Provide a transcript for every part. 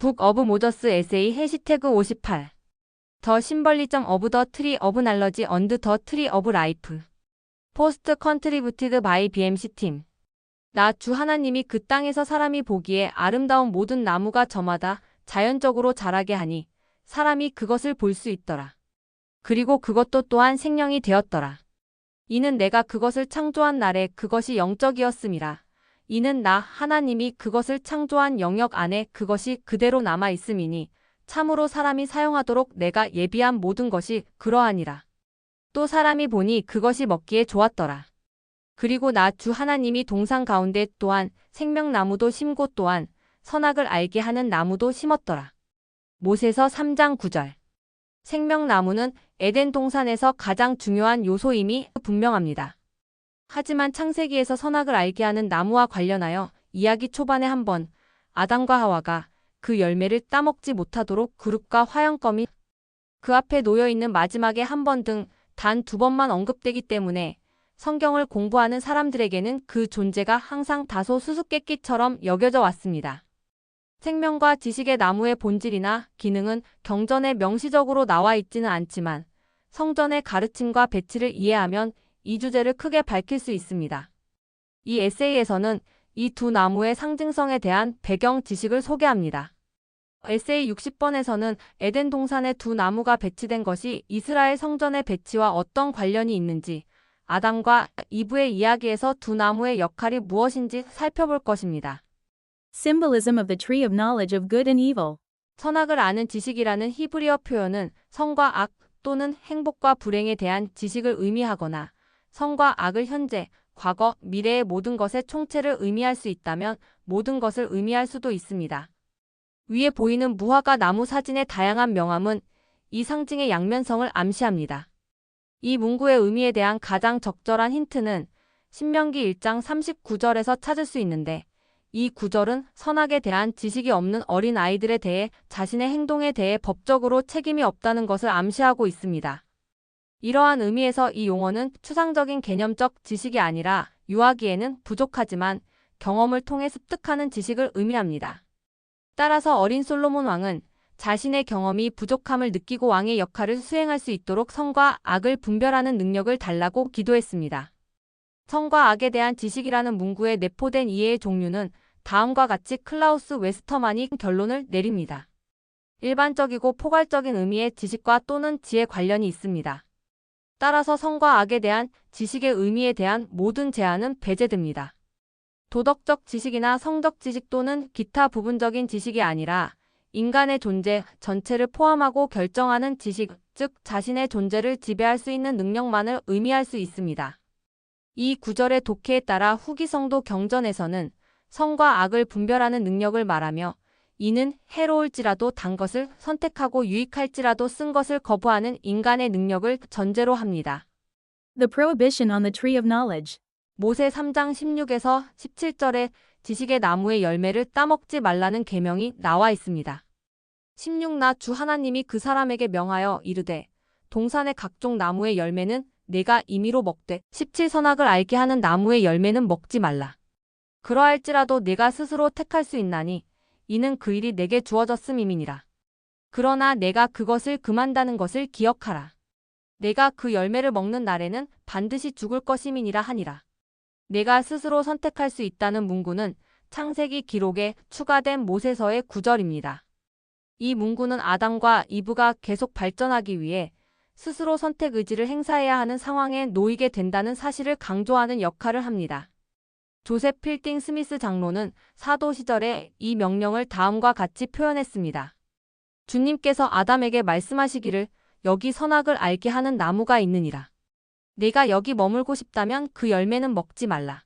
북 어브 모저스 에세이 해시태그 58. 더 심벌리점 어브 더 트리 어브 날러지 언드 더 트리 어브 라이프. 포스트 컨트리부티드 바이 BMC 팀. 나 주 하나님이 그 땅에서 사람이 보기에 아름다운 모든 나무가 저마다 자연적으로 자라게 하니 사람이 그것을 볼 수 있더라. 그리고 그것도 또한 생명이 되었더라. 이는 내가 그것을 창조한 날에 그것이 영적이었음이라. 이는 나 하나님이 그것을 창조한 영역 안에 그것이 그대로 남아 있음이니 참으로 사람이 사용하도록 내가 예비한 모든 것이 그러하니라. 또 사람이 보니 그것이 먹기에 좋았더라. 그리고 나 주 하나님이 동산 가운데 또한 생명나무도 심고 또한 선악을 알게 하는 나무도 심었더라. 모세서 3장 9절. 생명나무는 에덴 동산에서 가장 중요한 요소임이 분명합니다. 하지만 창세기에서 선악을 알게 하는 나무와 관련하여 이야기 초반에 한번 아담과 하와가 그 열매를 따먹지 못하도록 그룹과 화형검이 그 앞에 놓여 있는 마지막에 한 번 등 단 두 번만 언급되기 때문에 성경을 공부하는 사람들에게는 그 존재가 항상 다소 수수께끼처럼 여겨져 왔습니다. 생명과 지식의 나무의 본질이나 기능은 경전에 명시적으로 나와 있지는 않지만 성전의 가르침과 배치를 이해하면 이 주제를 크게 밝힐 수 있습니다. 이 에세이에서는 이 두 나무의 상징성에 대한 배경 지식을 소개합니다. 에세이 60번에서는 에덴 동산에 두 나무가 배치된 것이 이스라엘 성전의 배치와 어떤 관련이 있는지 아담과 이브의 이야기에서 두 나무의 역할이 무엇인지 살펴볼 것입니다. Symbolism of the tree of knowledge of good and evil. 선악을 아는 지식이라는 히브리어 표현은 성과 악 또는 행복과 불행에 대한 지식을 의미하거나 성과 악을 현재, 과거, 미래의 모든 것의 총체를 의미할 수 있다면 모든 것을 의미할 수도 있습니다. 위에 보이는 무화과 나무 사진의 다양한 명암은 이 상징의 양면성을 암시합니다. 이 문구의 의미에 대한 가장 적절한 힌트는 신명기 1장 39절에서 찾을 수 있는데 이 구절은 선악에 대한 지식이 없는 어린 아이들에 대해 자신의 행동에 대해 법적으로 책임이 없다는 것을 암시하고 있습니다. 이러한 의미에서 이 용어는 추상적인 개념적 지식이 아니라 유아기에는 부족하지만 경험을 통해 습득하는 지식을 의미합니다. 따라서 어린 솔로몬 왕은 자신의 경험이 부족함을 느끼고 왕의 역할을 수행할 수 있도록 선과 악을 분별하는 능력을 달라고 기도했습니다. 선과 악에 대한 지식이라는 문구에 내포된 이해의 종류는 다음과 같이 클라우스 웨스터만이 결론을 내립니다. 일반적이고 포괄적인 의미의 지식과 또는 지에 관련이 있습니다. 따라서 선과 악에 대한 지식의 의미에 대한 모든 제한은 배제됩니다. 도덕적 지식이나 성적 지식 또는 기타 부분적인 지식이 아니라 인간의 존재 전체를 포함하고 결정하는 지식, 즉 자신의 존재를 지배할 수 있는 능력만을 의미할 수 있습니다. 이 구절의 독해에 따라 후기성도 경전에서는 성과 악을 분별하는 능력을 말하며 이는 해로울지라도 단 것을 선택하고 유익할지라도 쓴 것을 거부하는 인간의 능력을 전제로 합니다. The prohibition on the tree of knowledge. 모세 3장 16에서 17절에 지식의 나무의 열매를 따먹지 말라는 계명이 나와 있습니다. 16나 주 하나님이 그 사람에게 명하여 이르되 동산의 각종 나무의 열매는 내가 임의로 먹되 17선악을 알게 하는 나무의 열매는 먹지 말라. 그러할지라도 내가 스스로 택할 수 있나니 이는 그 일이 내게 주어졌음이니라. 그러나 내가 그것을 금한다는 것을 기억하라. 내가 그 열매를 먹는 날에는 반드시 죽을 것임이니라 하니라. 내가 스스로 선택할 수 있다는 문구는 창세기 기록에 추가된 모세서의 구절입니다. 이 문구는 아담과 이브가 계속 발전하기 위해 스스로 선택 의지를 행사해야 하는 상황에 놓이게 된다는 사실을 강조하는 역할을 합니다. 조셉 필딩 스미스 장로는 사도 시절에 이 명령을 다음과 같이 표현했습니다. 주님께서 아담에게 말씀하시기를 여기 선악을 알게 하는 나무가 있느니라. 내가 여기 머물고 싶다면 그 열매는 먹지 말라.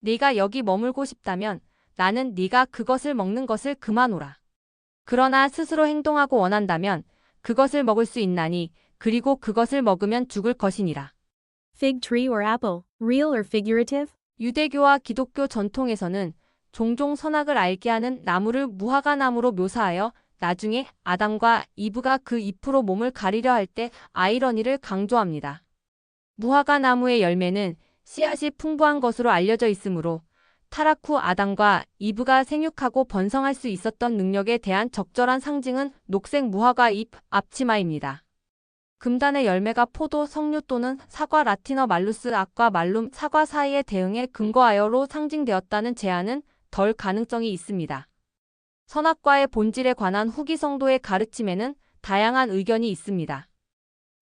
네가 여기 머물고 싶다면 나는 네가 그것을 먹는 것을 그만오라. 그러나 스스로 행동하고 원한다면 그것을 먹을 수 있나니 그리고 그것을 먹으면 죽을 것이니라. Fig tree or apple. Real or figurative? 유대교와 기독교 전통에서는 종종 선악을 알게 하는 나무를 무화과 나무로 묘사하여 나중에 아담과 이브가 그 잎으로 몸을 가리려 할 때 아이러니를 강조합니다. 무화과 나무의 열매는 씨앗이 풍부한 것으로 알려져 있으므로 타락 후 아담과 이브가 생육하고 번성할 수 있었던 능력에 대한 적절한 상징은 녹색 무화과 잎 앞치마입니다. 금단의 열매가 포도, 석류 또는 사과 라틴어 말루스 악과 말룸 사과 사이의 대응에 근거하여로 상징되었다는 제안은 덜 가능성이 있습니다. 선악과의 본질에 관한 후기 성도의 가르침에는 다양한 의견이 있습니다.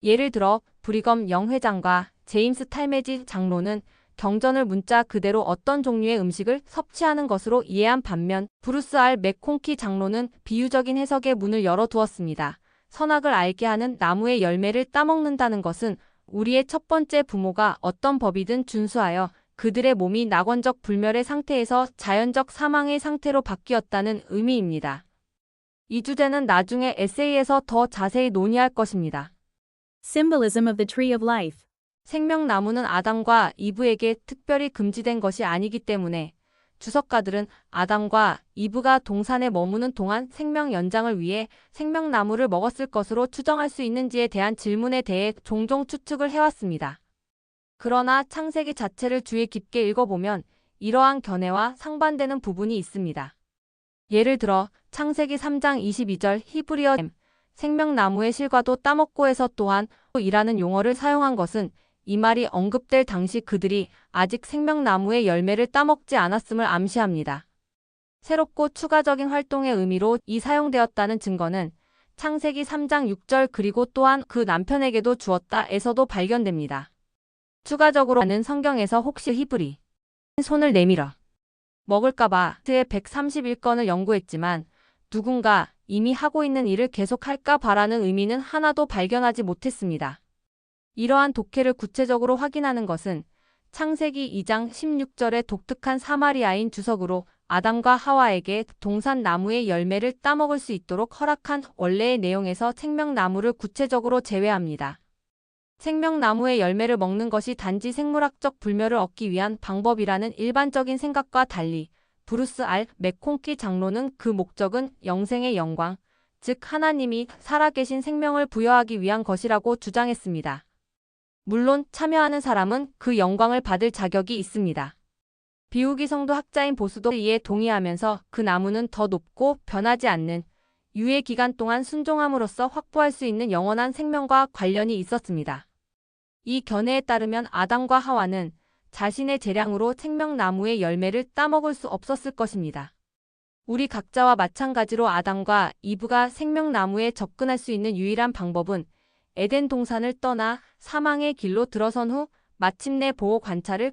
예를 들어 브리검 영회장과 제임스 탈메지 장로는 경전을 문자 그대로 어떤 종류의 음식을 섭취하는 것으로 이해한 반면 브루스 알 맥콩키 장로는 비유적인 해석의 문을 열어두었습니다. 선악을 알게 하는 나무의 열매를 따먹는다는 것은 우리의 첫 번째 부모가 어떤 법이든 준수하여 그들의 몸이 낙원적 불멸의 상태에서 자연적 사망의 상태로 바뀌었다는 의미입니다. 이 주제는 나중에 에세이에서 더 자세히 논의할 것입니다. Symbolism of the tree of life. 생명나무는 아담과 이브에게 특별히 금지된 것이 아니기 때문에 주석가들은 아담과 이브가 동산에 머무는 동안 생명 연장을 위해 생명나무를 먹었을 것으로 추정할 수 있는지에 대한 질문에 대해 종종 추측을 해왔습니다. 그러나 창세기 자체를 주의 깊게 읽어보면 이러한 견해와 상반되는 부분이 있습니다. 예를 들어 창세기 3장 22절 히브리어 생명나무의 실과도 따먹고에서 또한 이라는 용어를 사용한 것은 이 말이 언급될 당시 그들이 아직 생명나무의 열매를 따먹지 않았음을 암시합니다. 새롭고 추가적인 활동의 의미로 이 사용되었다는 증거는 창세기 3장 6절 그리고 또한 그 남편에게도 주었다에서도 발견됩니다. 추가적으로 는 성경에서 혹시 히브리 손을 내밀어 먹을까봐 트의 131건을 연구했지만 누군가 이미 하고 있는 일을 계속할까 바라는 의미는 하나도 발견하지 못했습니다. 이러한 독해를 구체적으로 확인하는 것은 창세기 2장 16절의 독특한 사마리아인 주석으로 아담과 하와에게 동산 나무의 열매를 따먹을 수 있도록 허락한 원래의 내용에서 생명나무를 구체적으로 제외합니다. 생명나무의 열매를 먹는 것이 단지 생물학적 불멸을 얻기 위한 방법이라는 일반적인 생각과 달리 브루스 알 맥콩키 장로는 그 목적은 영생의 영광, 즉 하나님이 살아계신 생명을 부여하기 위한 것이라고 주장했습니다. 물론 참여하는 사람은 그 영광을 받을 자격이 있습니다. 비우기 성도 학자인 보수도 이에 동의하면서 그 나무는 더 높고 변하지 않는 유예 기간 동안 순종함으로써 확보할 수 있는 영원한 생명과 관련이 있었습니다. 이 견해에 따르면 아담과 하와는 자신의 재량으로 생명나무의 열매를 따먹을 수 없었을 것입니다. 우리 각자와 마찬가지로 아담과 이브가 생명나무에 접근할 수 있는 유일한 방법은 에덴 동산을 떠나 사망의 길로 들어선 후 마침내 보호 관찰을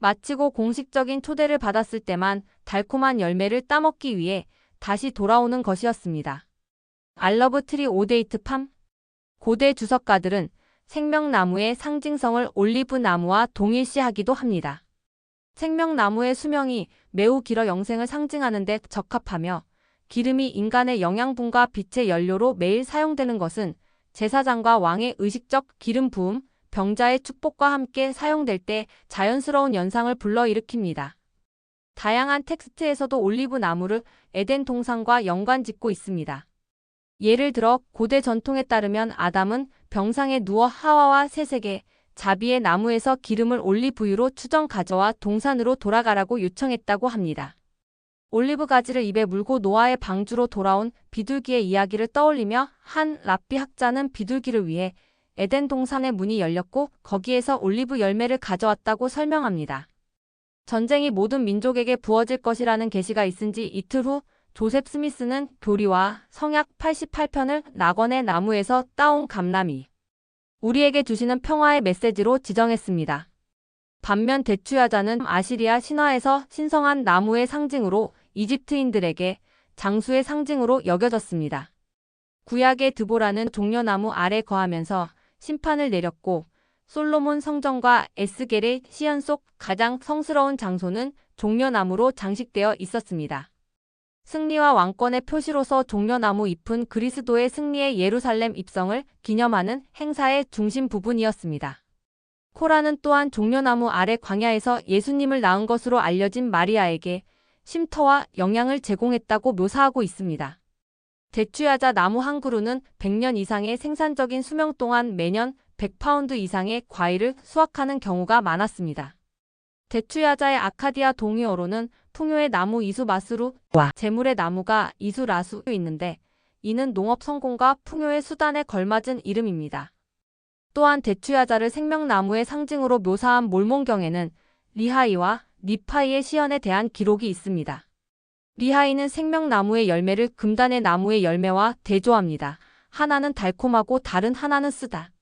마치고 공식적인 초대를 받았을 때만 달콤한 열매를 따먹기 위해 다시 돌아오는 것이었습니다. 알러브 트리 오데이트 팜 고대 주석가들은 생명나무의 상징성을 올리브 나무와 동일시하기도 합니다. 생명나무의 수명이 매우 길어 영생을 상징하는 데 적합하며 기름이 인간의 영양분과 빛의 연료로 매일 사용되는 것은 제사장과 왕의 의식적 기름 부음, 병자의 축복과 함께 사용될 때 자연스러운 연상을 불러일으킵니다. 다양한 텍스트에서도 올리브 나무를 에덴 동산과 연관 짓고 있습니다. 예를 들어 고대 전통에 따르면 아담은 병상에 누워 하와와 셋에게 자비의 나무에서 기름을 올리브유로 추정 가져와 동산으로 돌아가라고 요청했다고 합니다. 올리브 가지를 입에 물고 노아의 방주로 돌아온 비둘기의 이야기를 떠올리며 한 랍비 학자는 비둘기를 위해 에덴 동산의 문이 열렸고 거기에서 올리브 열매를 가져왔다고 설명합니다. 전쟁이 모든 민족에게 부어질 것이라는 계시가 있은 지 이틀 후 조셉 스미스는 교리와 성약 88편을 낙원의 나무에서 따온 감람이 우리에게 주시는 평화의 메시지로 지정했습니다. 반면 대추야자는 아시리아 신화에서 신성한 나무의 상징으로 이집트인들에게 장수의 상징으로 여겨졌습니다. 구약의 드보라는 종려나무 아래 거하면서 심판을 내렸고 솔로몬 성전과 에스겔의 시연 속 가장 성스러운 장소는 종려나무로 장식되어 있었습니다. 승리와 왕권의 표시로서 종려나무 잎은 그리스도의 승리의 예루살렘 입성을 기념하는 행사의 중심 부분이었습니다. 코라는 또한 종려나무 아래 광야에서 예수님을 낳은 것으로 알려진 마리아에게 쉼터와 영양을 제공했다고 묘사하고 있습니다. 대추야자 나무 한 그루는 100년 이상의 생산적인 수명 동안 매년 100파운드 이상의 과일을 수확하는 경우가 많았습니다. 대추야자의 아카디아 동의어로는 풍요의 나무 이수 마스루와 재물의 나무가 이수 라수 있는데 이는 농업 성공과 풍요의 수단에 걸맞은 이름입니다. 또한 대추야자를 생명나무의 상징으로 묘사한 몰몬경에는 리하이와 니파이의 시연에 대한 기록이 있습니다. 리하이는 생명나무의 열매를 금단의 나무의 열매와 대조합니다. 하나는 달콤하고 다른 하나는 쓰다.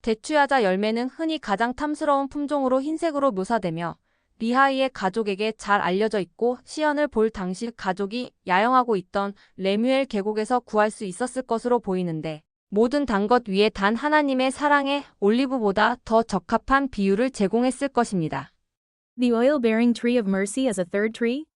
대추야자 열매는 흔히 가장 탐스러운 품종으로 흰색으로 묘사되며 리하이의 가족에게 잘 알려져 있고 시연을 볼 당시 가족이 야영하고 있던 레뮤엘 계곡에서 구할 수 있었을 것으로 보이는데 모든 단 것 위에 단 하나님의 사랑에 올리브보다 더 적합한 비율을 제공했을 것입니다. The oil bearing tree of mercy as a third tree?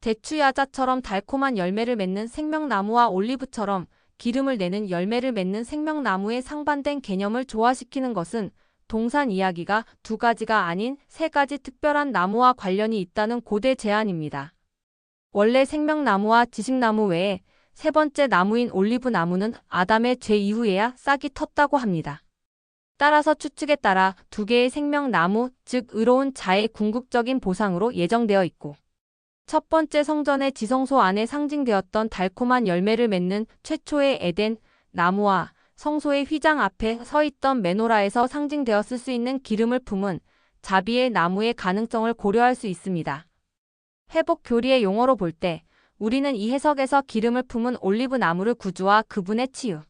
대추야자처럼 달콤한 열매를 맺는 생명나무와 올리브처럼 기름을 내는 열매를 맺는 생명나무의 상반된 개념을 조화시키는 것은 동산 이야기가 두 가지가 아닌 세 가지 특별한 나무와 관련이 있다는 고대 제안입니다. 원래 생명나무와 지식나무 외에 세 번째 나무인 올리브 나무는 아담의 죄 이후에야 싹이 텄다고 합니다. 따라서 추측에 따라 두 개의 생명나무, 즉 의로운 자의 궁극적인 보상으로 예정되어 있고 첫 번째 성전의 지성소 안에 상징되었던 달콤한 열매를 맺는 최초의 에덴 나무와 성소의 휘장 앞에 서 있던 메노라에서 상징되었을 수 있는 기름을 품은 자비의 나무의 가능성을 고려할 수 있습니다. 회복 교리의 용어로 볼 때 우리는 이 해석에서 기름을 품은 올리브 나무를 구주와 그분의 치유,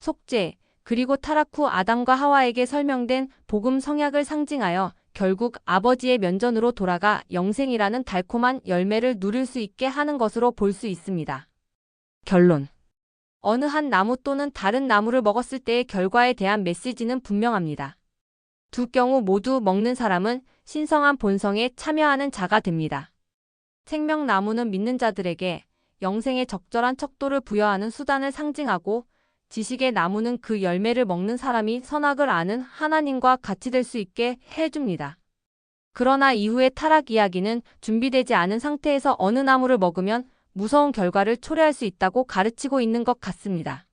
속죄, 그리고 타락 후 아담과 하와에게 설명된 복음 성약을 상징하여 결국 아버지의 면전으로 돌아가 영생이라는 달콤한 열매를 누릴 수 있게 하는 것으로 볼 수 있습니다. 결론. 어느 한 나무 또는 다른 나무를 먹었을 때의 결과에 대한 메시지는 분명합니다. 두 경우 모두 먹는 사람은 신성한 본성에 참여하는 자가 됩니다. 생명나무는 믿는 자들에게 영생의 적절한 척도를 부여하는 수단을 상징하고 지식의 나무는 그 열매를 먹는 사람이 선악을 아는 하나님과 같이 될 수 있게 해줍니다. 그러나 이후의 타락 이야기는 준비되지 않은 상태에서 어느 나무를 먹으면 무서운 결과를 초래할 수 있다고 가르치고 있는 것 같습니다.